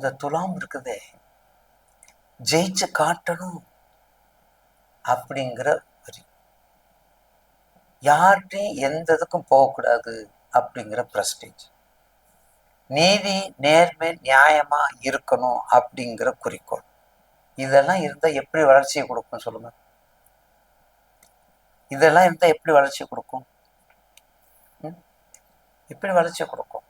இந்த துலாம் இருக்குதே. ஜெயிச்சு காட்டணும் அப்படிங்கிற வரி. யார்கிட்டையும் எந்த இதுக்கும் போகக்கூடாது அப்படிங்கிற பிரஸ்டேஜ் நீதி நேர்மை நியாயமா இருக்கணும் அப்படிங்கிற குறிக்கோள். இதெல்லாம் இருந்தா எப்படி வளர்ச்சியை கொடுக்கும் சொல்லுங்க. இதெல்லாம் இருந்தா எப்படி வளர்ச்சி கொடுக்கும்? எப்படி வளர்ச்சி கொடுக்கும்?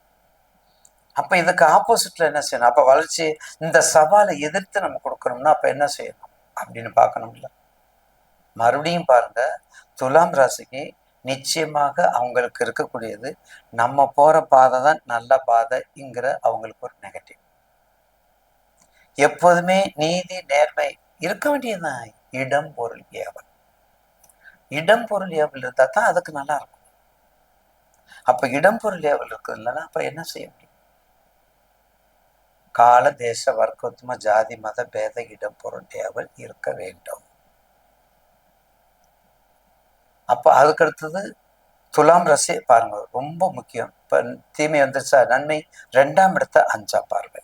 அப்ப இதுக்கு ஆப்போசிட்ல என்ன செய்யணும்? அப்ப வளர்ச்சி இந்த சவாலை எதிர்த்து நம்ம கொடுக்கணும்னா அப்ப என்ன செய்யணும்? அப்படின்னு பார்க்கணும்ல. மறுபடியும் பாருங்க துலாம் ராசிக்கு நிச்சயமாக அவங்களுக்கு இருக்கக்கூடியது நம்ம போற பாதை தான் நல்ல பாதைங்கிற அவங்களுக்கு ஒரு நெகட்டிவ் எப்போதுமே நீதி நேர்மை இருக்க வேண்டியதுதான். இடம் பொருள் ஏவல். இடம் பொருள் ஏவல் இருந்தா தான் அதுக்கு நல்லா இருக்கும். அப்ப இடம் பொருள் ஏவல் இருக்குது இல்லைன்னா அப்ப என்ன செய்ய முடியும்? கால தேச வர்க்கோத்தம ஜாதி மத பேத இடம் பொருள் இருக்க வேண்டும். அப்ப அதுக்கு அடுத்தது துலாம் ரசே பாருங்க ரொம்ப முக்கியம். இப்போ தீமை வந்துருச்சா? நன்மை. ரெண்டாம் இடத்த அஞ்சாம் பார்வை.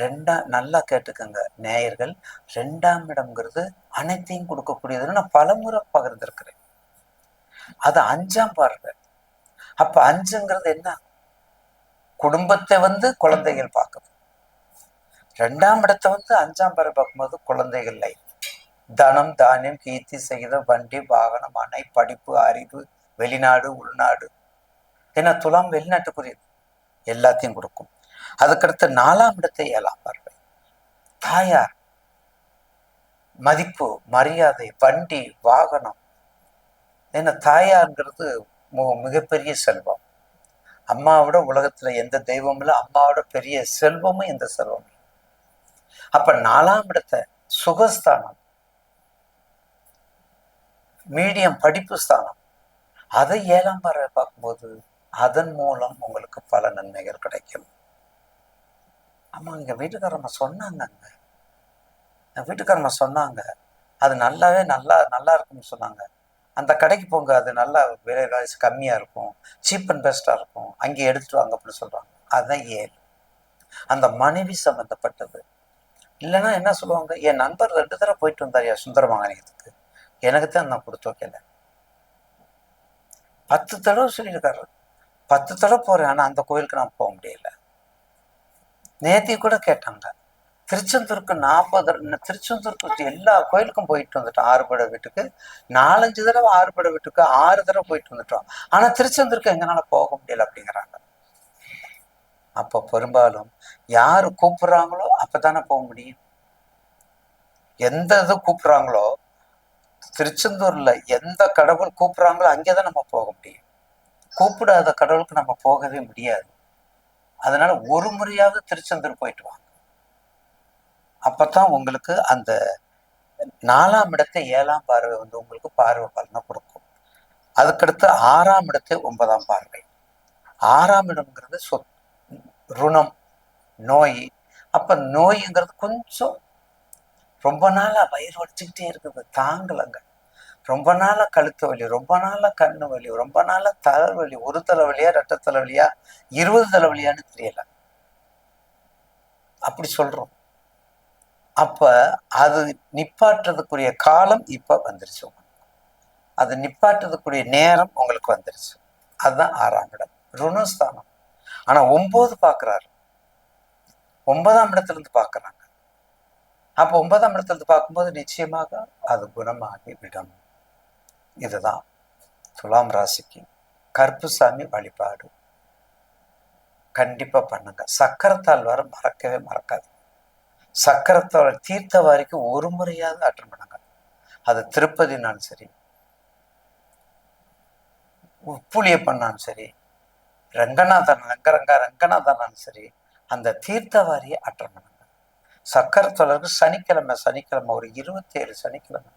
ரெண்டாம் நல்லா கேட்டுக்கோங்க நேயர்கள். ரெண்டாம் இடம்ங்கிறது அனைத்தையும் கொடுக்கக்கூடியதுன்னு நான் பலமுறை பகிர்ந்திருக்கிறேன். அது அஞ்சாம் பார்வை. அப்ப அஞ்சுங்கிறது என்ன? குடும்பத்தை வந்து குழந்தைகள் பார்க்குது. ரெண்டாம் இடத்தை வந்து அஞ்சாம் பார்வை பார்க்கும்போது குழந்தைகள் லைஃப் தனம் தானியம் கீர்த்தி செய்த வண்டி வாகனம் அணை படிப்பு அறிவு வெளிநாடு உள்நாடு. ஏன்னா துலாம் வெளிநாட்டுக்குரியது எல்லாத்தையும் கொடுக்கும். அதுக்கடுத்து நாலாம் இடத்தை ஏழாம் பார்வை. தாயார் மதிப்பு மரியாதை வண்டி வாகனம். ஏன்னா தாயார்ங்கிறது மு- மிகப்பெரிய செல்வம். அம்மாவோட உலகத்துல எந்த தெய்வமும் இல்லை அம்மாவோட பெரிய செல்வமும் எந்த செல்வமும் இல்லை. அப்ப நாலாம் இடத்த சுகஸ்தானம் மீடியம் படிப்பு ஸ்தானம் அதை ஏழாம் பாறை பார்க்கும்போது அதன் மூலம் உங்களுக்கு பல நன்மைகள் கிடைக்கும். ஆமா எங்க வீட்டுக்காரம்மா சொன்னாங்கங்க. என் வீட்டுக்காரம்மா சொன்னாங்க அது நல்லாவே நல்லா நல்லா இருக்கும்னு சொன்னாங்க. அந்த கடைக்கு போங்க அது நல்லா விலை காசு கம்மியா இருக்கும். சீப் அண்ட் பெஸ்ட்டாக இருக்கும். அங்கே எடுத்துட்டு வாங்க அப்படின்னு சொல்றாங்க. அதுதான் ஏழு அந்த மனைவி சம்பந்தப்பட்டது இல்லைன்னா என்ன சொல்லுவாங்க? என் நண்பர் ரெண்டு தடவை போயிட்டு வந்தாரியா சுந்தரமாங்கனியத்துக்கு எனக்கு தான் நான் கொடுத்து வைக்கல. பத்து தடவை சொல்லியிருக்காரு. பத்து தடவை போறேன். ஆனா அந்த கோயிலுக்கு நான் போக முடியல. நேத்தி கூட கேட்டாங்க. திருச்செந்தூருக்கு நாற்பது திருச்செந்தூருக்கு எல்லா கோயிலுக்கும் போயிட்டு வந்துட்டோம். ஆறுபடை வீட்டுக்கு. நாலஞ்சு தடவை ஆறுபடை வீட்டுக்கு ஆறு தடவை போயிட்டு வந்துட்டோம். ஆனா திருச்செந்தூருக்கு எங்கனால போக முடியல அப்படிங்கிறாங்க. அப்போ பெரும்பாலும் யாரு கூப்பிடுறாங்களோ அப்பதானே போக முடியும். எந்த இது கூப்பிடுறாங்களோ திருச்செந்தூர்ல எந்த கடவுள் கூப்பிடுறாங்களோ அங்கேதான் நம்ம போக முடியும். கூப்பிடாத கடவுளுக்கு நம்ம போகவே முடியாது. அதனால ஒரு முறையாவது திருச்செந்தூர் போயிட்டு வாங்க. அப்பதான் உங்களுக்கு அந்த நாலாம் இடத்தை ஏழாம் பார்வை வந்து உங்களுக்கு பார்வை பலனை கொடுக்கும். அதுக்கடுத்து ஆறாம் இடத்தை ஒன்பதாம் பார்வை. ஆறாம் இடம்ங்கிறது சொத் ருணம் நோய். அப்ப நோய்ங்கிறது கொஞ்சம் ரொம்ப நாளா வயிறு வடிச்சுக்கிட்டே இருக்குது. தாங்கலைங்க. ரொம்ப நாளா கழுத்து வலி ரொம்ப நாளா கண்ணு வலி ரொம்ப நாளா தலைவலி ஒரு தலைவலியா ரெட்ட தலைவலியா இருபது தலைவலியான்னு தெரியல. அப்படி சொல்றோம். அப்ப அது நிப்பாட்டுறதுக்குரிய காலம் இப்ப வந்துருச்சு. அது நிப்பாட்டுறதுக்குரிய நேரம் உங்களுக்கு வந்துருச்சு. அதுதான் ஆறாம் இடம். ருணஸ்தானம். ஆனா ஒன்பது பாக்குறாரு. ஒன்பதாம் இடத்துல இருந்து பார்க்கறாங்க அப்ப ஒன்பதாம் இடத்துல இருந்து பார்க்கும்போது நிச்சயமாக அது குணமாகி விடும் இதுதான் துலாம் ராசிக்கு கருப்புசாமி வழிபாடு. கண்டிப்பா பண்ணுங்க. சக்கரத்தால் வர மறக்கவே மறக்காது சக்கரத்தோட தீர்த்த வாரிக்கு ஒரு முறையாவது அட்டன் பண்ணாங்க. அது திருப்பதினாலும் சரி உப்புளிய பண்ணாலும் சரி ரங்கநாதன் ரங்கரங்கா ரங்கநாதனாலும் சரி அந்த தீர்த்த வாரியை அட்டன் பண்ணாங்க. சக்கரத்தொழருக்கு சனிக்கிழமை சனிக்கிழமை ஒரு இருபத்தேழு சனிக்கிழமை.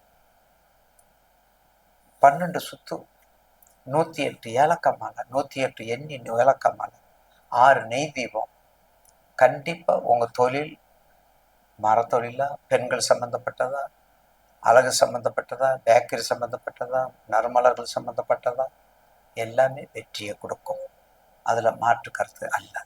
பன்னெண்டு சுத்து நூத்தி எட்டு ஏலக்காய் மாலை நூத்தி எட்டு எண்ணி ஏலக்காய் மாலை ஆறு நெய் தீபம். கண்டிப்பா உங்க தொழில் மரத்தொழிலா பெண்கள் சம்பந்தப்பட்டதா அழகு சம்பந்தப்பட்டதா பேக்கரி சம்பந்தப்பட்டதா நறுமலர்கள் சம்பந்தப்பட்டதா எல்லாமே வெற்றியை கொடுக்கும். அதில் மாற்று கருத்து அல்ல.